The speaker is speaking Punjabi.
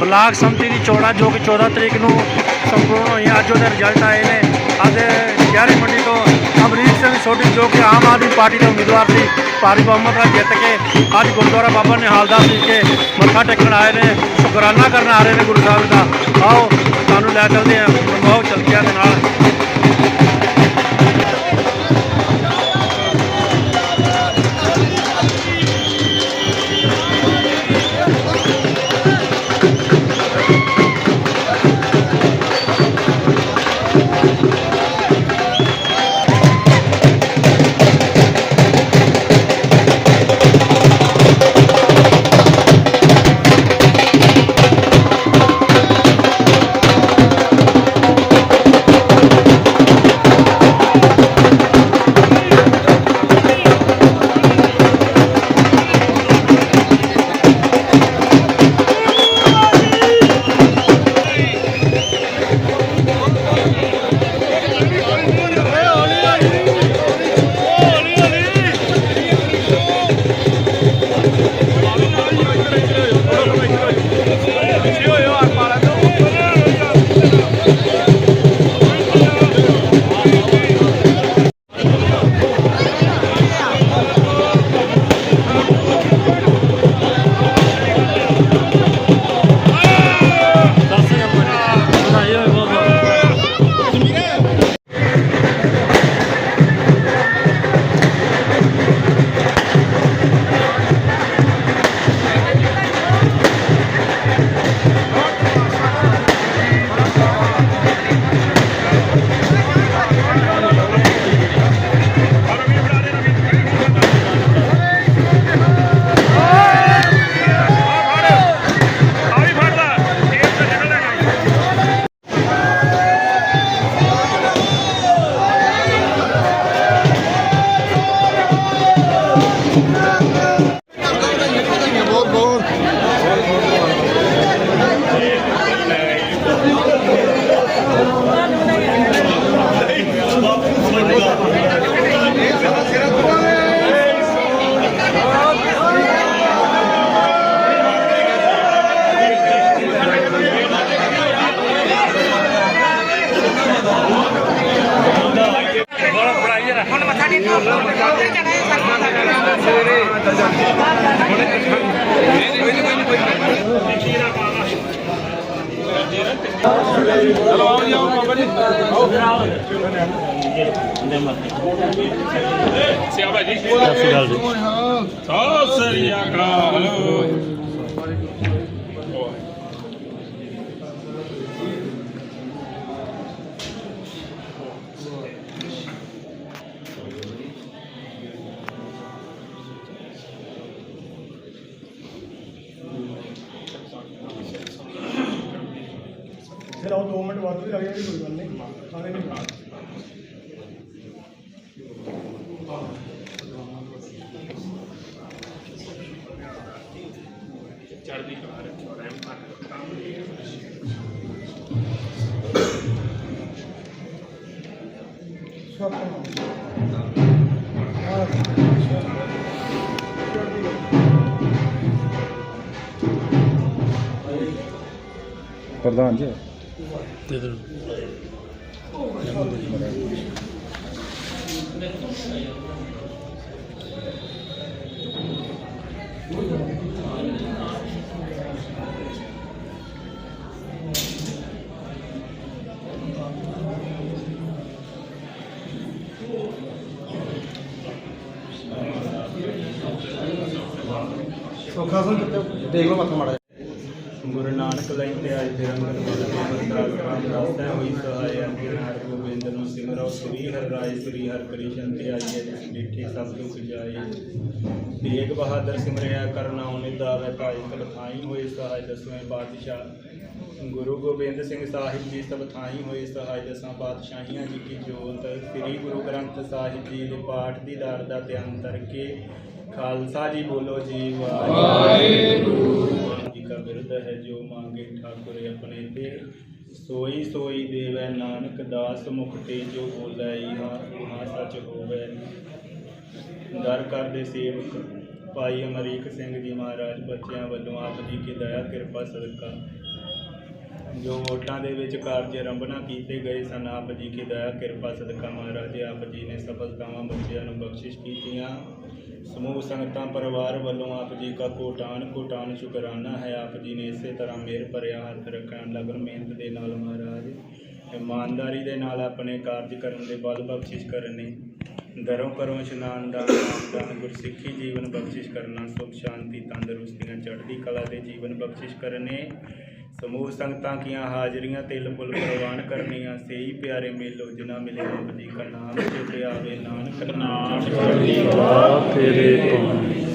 ਬਲਾਕ ਸੰਮਤੀ ਦੀ ਚੋਣਾਂ, ਜੋ ਕਿ 14 ਤਰੀਕ ਨੂੰ ਸੰਪੂਰਨ ਹੋਈਆਂ, ਅੱਜ ਉਹਦੇ ਰਿਜ਼ਲਟ ਆਏ ਨੇ। ਅੱਜ ਗਿਆਰੀ ਮੰਡੀ ਤੋਂ ਅਮਰੀਕ ਸਿੰਘ ਸੋਢੀ, ਜੋ ਕਿ ਆਮ ਆਦਮੀ ਪਾਰਟੀ ਦਾ ਉਮੀਦਵਾਰ ਸੀ, ਭਾਰੀ ਬਹੁਮਤ ਨਾਲ ਜਿੱਤ ਕੇ ਅੱਜ ਗੁਰਦੁਆਰਾ ਬਾਬਾ ਨਿਹਾਲਦਾਰ ਜੀ ਕੇ ਮੱਥਾ ਟੇਕਣ ਆਏ ਨੇ, ਸ਼ੁਕਰਾਨਾ ਕਰਨ ਆ ਰਹੇ ਨੇ ਗੁਰੂ ਸਾਹਿਬ ਦਾ। ਆਓ, ਤੁਹਾਨੂੰ ਲੈ ਚੱਲਦੇ ਹਾਂ, ਮਨਮੋਹਕ ਚਲਕਿਆਂ ਸਿਆਬਾ ਜੀ ਸਤਿ ਸ਼੍ਰੀ ਅਕਾਲ ਜੀ। ਸਤਿ ਸ੍ਰੀ ਅਕਾਲ ਫਿਰ ਉਹ 2 ਮਿੰਟ ਵੱਧ ਵੀ ਲੱਗ ਜਾਣਗੇ ਕੋਈ ਗੱਲ ਨਹੀਂ ਸਾਰੇ ਨਹੀਂ ਚੜ੍ਹਦੀ ਕਲਾ ਰੱਖੋ ਰਹਿਮ ਕਰ ਸਭ ਪ੍ਰਧਾਨ ਜੀ। ਦੇ ਦਿਓ ਸੋਖਾ ਸੁਣ ਦੇਖ ਲਓ ਮੱਥਾ ਮਾੜਾ ਗੁਰੂ ਨਾਨਕ ਲੈਂ ਆਏ ਤੇ ਰੰਗਨ ਮਨ ਰਾਮ ਰਾਸਤਾ ਹੋਈ ਸਹਾਇ ਅੰਗੇ ਨਾਰ ਗੋਬਿੰਦ ਨੂੰ ਸਿਮਰੋ, ਸ੍ਰੀ ਹਰਿ ਰਾਏ, ਸ੍ਰੀ ਹਰਿ ਕ੍ਰਿਸ਼ਨ ਤੇ ਆਈਏ, ਡਿਠੇ ਸਭ ਦੁਖ ਜਾਏ। ਤੇਗ ਬਹਾਦਰ ਸਿਮਰਿਆ, ਕਰਨਾ ਉਹਨੇ ਭਾਈ ਕਲਥਾਈ ਹੋਏ ਸਹਾਇ ਦਸਵੇਂ ਪਾਤਸ਼ਾਹ ਗੁਰੂ ਗੋਬਿੰਦ ਸਿੰਘ ਸਾਹਿਬ ਜੀ ਸਭ ਥਾਈ ਹੋਏ ਸਹਾਇ ਦਸਾਂ ਬਾਦਸ਼ਾਹੀਆਂ ਜੀ ਕੀ ਜੋਤ। ਸ੍ਰੀ ਗੁਰੂ ਗ੍ਰੰਥ ਸਾਹਿਬ ਜੀ ਦੇ ਪਾਠ ਦੀ ਦਰ ਦਾ ਧਿਆਨ ਕਰਕੇ ਖਾਲਸਾ ਜੀ ਬੋਲੋ ਜੀ ਵਾਹਿਗੁਰੂ ਜੀ ਕਾ ਬਿਰਦ ਹੈ ਜੋ ਮੰਗੇ ਠਾਕੁਰ ਆਪਣੇ ਤੇ। ਸੋਈ ਸੋਈ ਦੇਵੈ ਨਾਨਕ ਦਾਸ ਮੁਖ ਤੇ ਜੋ ਬੋਲੇ ਇਹਾ ਉਹਾ ਸਚ ਹੋਵੇ। ਦਰ ਕਰਦੇ ਸੇਵਕ, ਭਾਈ ਅਮਰੀਕ ਸਿੰਘ ਜੀ ਮਹਾਰਾਜ, ਬੱਚਿਆਂ ਵੱਲੋਂ ਆਪ ਜੀ ਕੀ ਦਇਆ, ਕਿਰਪਾ, ਸਦਕਾ। ਜੋ ਵੋਟਾਂ ਦੇ ਵਿੱਚ ਕਾਰਜ ਆਰੰਭਣਾ ਕੀਤੇ ਗਏ ਸਨ, ਆਪ ਜੀ ਕੀ ਦਇਆ, ਕਿਰਪਾ, ਸਦਕਾ ਮਹਾਰਾਜ, ਆਪ ਜੀ ਨੇ ਸਫਲਤਾਵਾਂ ਬੱਚਿਆਂ ਨੂੰ ਬਖਸ਼ਿਸ਼ ਕੀਤੀਆਂ। ਸਮੂਹ ਸੰਗਤਾਂ, ਪਰਿਵਾਰ ਵੱਲੋਂ ਆਪ ਜੀ ਦਾ ਕੋਟਾਨ ਕੋਟਾਨ ਸ਼ੁਕਰਾਨਾ ਹੈ। ਆਪ ਜੀ ਨੇ ਇਸੇ ਤਰ੍ਹਾਂ ਮਿਹਰ ਭਰਿਆ, ਹੱਥ ਰੱਖਣ, ਲਗਨ, ਮਿਹਨਤ ਦੇ ਨਾਲ ਮਹਾਰਾਜ, ਇਮਾਨਦਾਰੀ ਦੇ ਨਾਲ ਆਪਣੇ ਕਾਰਜ ਕਰਨ ਦੇ ਬਲ ਬਖਸ਼ਿਸ਼ ਕਰਨੇ। ਦਰੋਂ ਕਰੋਂ ਇਸ਼ਨਾਨ ਦਾ ਦਾਨ ਗੁਰਸਿੱਖੀ ਜੀਵਨ ਬਖਸ਼ਿਸ਼ ਕਰਨਾ, ਸੁਖ, ਸ਼ਾਂਤੀ ਤੰਦਰੁਸਤੀਆਂ ਚੜ੍ਹਦੀ ਕਲਾ ਦੇ ਜੀਵਨ ਬਖਸ਼ਿਸ਼ ਕਰਨੇ। ਸਮੂਹ ਸੰਗਤਾਂ ਕੀਆਂ ਹਾਜ਼ਰੀਆਂ ਤਿਲ ਫੁੱਲ ਪ੍ਰਵਾਨ ਕਰਨੀਆਂ ਸਹੀ ਪਿਆਰੇ ਮੇਲੋ ਜਿਨਾ ਮਿਲੇ ਰੱਬ ਜੀ ਕਾ ਨਾਮ ਚੇਤੇ ਆਵੇ ਨਾਨਕ ਨਾਮ। ਚੜ੍ਹਦੀ ਕਲਾ। ਤੇਰੇ ਤੋਂ ਬੋਲੇ